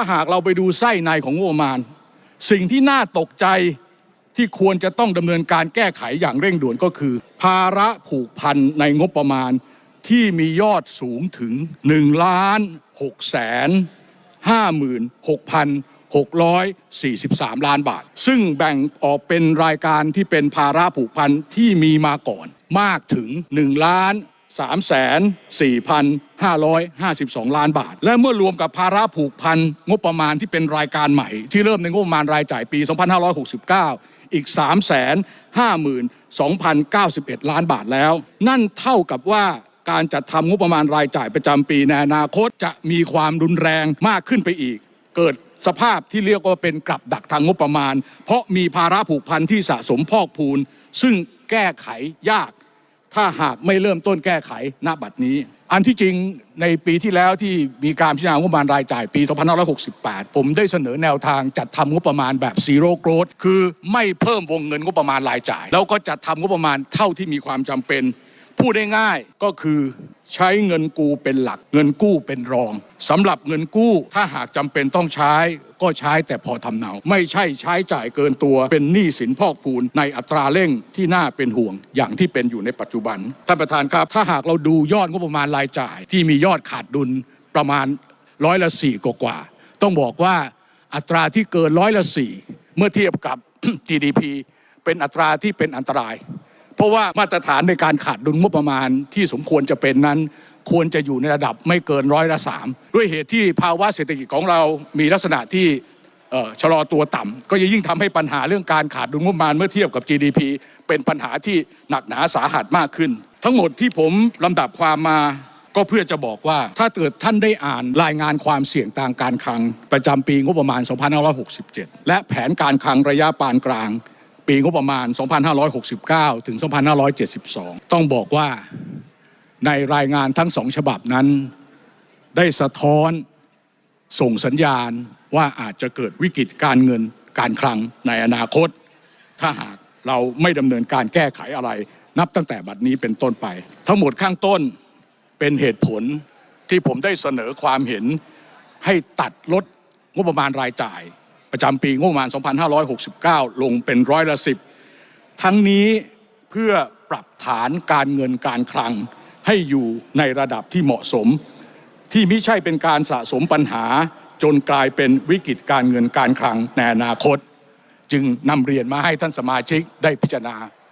ถ้าหากเราไปดูไส้ในของงบประมาณ สิ่งที่น่าตกใจที่ควรจะต้องดำเนินการแก้ไขอย่างเร่งด่วนก็คือ ภาระผูกพันในงบประมาณที่มียอดสูงถึง1ล้าน6แสน56,643 ล้านบาท ซึ่งแบ่งออกเป็นรายการที่เป็นภาระผูกพันที่มีมาก่อนมากถึง1ล้าน 3แสน4,552 ล้านบาท และเมื่อรวมกับภาระผูกพันงบประมาณที่เป็นรายการใหม่ ที่เริ่มในงบประมาณรายจ่ายปี 2569 อีก 3 5 2 0 9 1 ล้านบาทแล้ว นั่นเท่ากับว่าการจัดทำงบประมาณรายจ่ายประจำปีในอนาคตจะมีความรุนแรงมากขึ้นไปอีก เกิดสภาพที่เรียกว่าเป็นกลับดักทางงบประมาณ เพราะมีภาระผูกพันที่สะสมพอกพูน ซึ่งแก้ไขยาก ถ้าหากไม่เริ่มต้นแก้ไขณบัดนี้ อันที่จริงในปีที่แล้วที่มีการพิจารณางบประมาณรายจ่ายปี 2568 ผมได้เสนอแนวทางจัดทำงบประมาณแบบซีโร่โกรดคือไม่เพิ่มวงเงินงบประมาณรายจ่าย แล้วก็จัดทำงบประมาณเท่าที่มีความจำเป็น พูดได้ง่ายก็คือ ใช้เงินกู้เป็นหลัก เงินกู้เป็นรองสำหรับเงินกู้ถ้าหากจำเป็นต้องใช้ ก็ใช้แต่พอทำเนา ไม่ใช่ใช้จ่ายเกินตัว เป็นหนี้สินพอกพูนในอัตราเร่งที่น่าเป็นห่วง อย่างที่เป็นอยู่ในปัจจุบันท่านประธานครับ ถ้าหากเราดูยอดงบประมาณรายจ่าย ที่มียอดขาดดุลประมาณร้อยละสี่กว่าต้องบอกว่าอัตราที่เกินร้อยละสี่เมื่อเทียบกับ GDP เป็นอัตราที่เป็นอันตราย เพราะว่ามาตรฐานในการขาดดุลงบประมาณที่สมควรจะเป็นนั้น ควรจะอยู่ในระดับไม่เกินร้อยละสามด้วยเหตุที่ภาวะเศรษฐกิจของเรามีลักษณะที่ชะลอตัวต่ำก็จะยิ่งทำให้ปัญหาเรื่องการขาดดุลงบประมาณเมื่อเทียบกับ GDP เป็นปัญหาที่หนักหนาสาหัสมากขึ้น ทั้งหมดที่ผมลำดับความมาก็เพื่อจะบอกว่าถ้าเกิดท่านได้อ่านรายงานความเสี่ยงทางการคลัง ประจำปีงบประมาณ 2567 และแผนการคลังระยะปานกลาง ปีงบประมาณ 2569 ถึง 2572 ต้องบอกว่าในรายงานทั้งสองฉบับนั้น ได้สะท้อนส่งสัญญาณว่าอาจจะเกิดวิกฤตการเงินการคลังในอนาคต ถ้าหากเราไม่ดำเนินการแก้ไขอะไร นับตั้งแต่บัดนี้เป็นต้นไป ทั้งหมดข้างต้นเป็นเหตุผลที่ผมได้เสนอความเห็นให้ตัดลดงบประมาณรายจ่าย ประจำปีงบประมาณ 2569 ลงเป็นร้อยละสิบทั้งนี้เพื่อปรับฐานการเงินการคลังให้อยู่ในระดับที่เหมาะสม ที่ไม่ใช่เป็นการสะสมปัญหาจนกลายเป็นวิกฤตการเงินการคลังในอนาคต จึงนำเรียนมาให้ท่านสมาชิกได้พิจารณา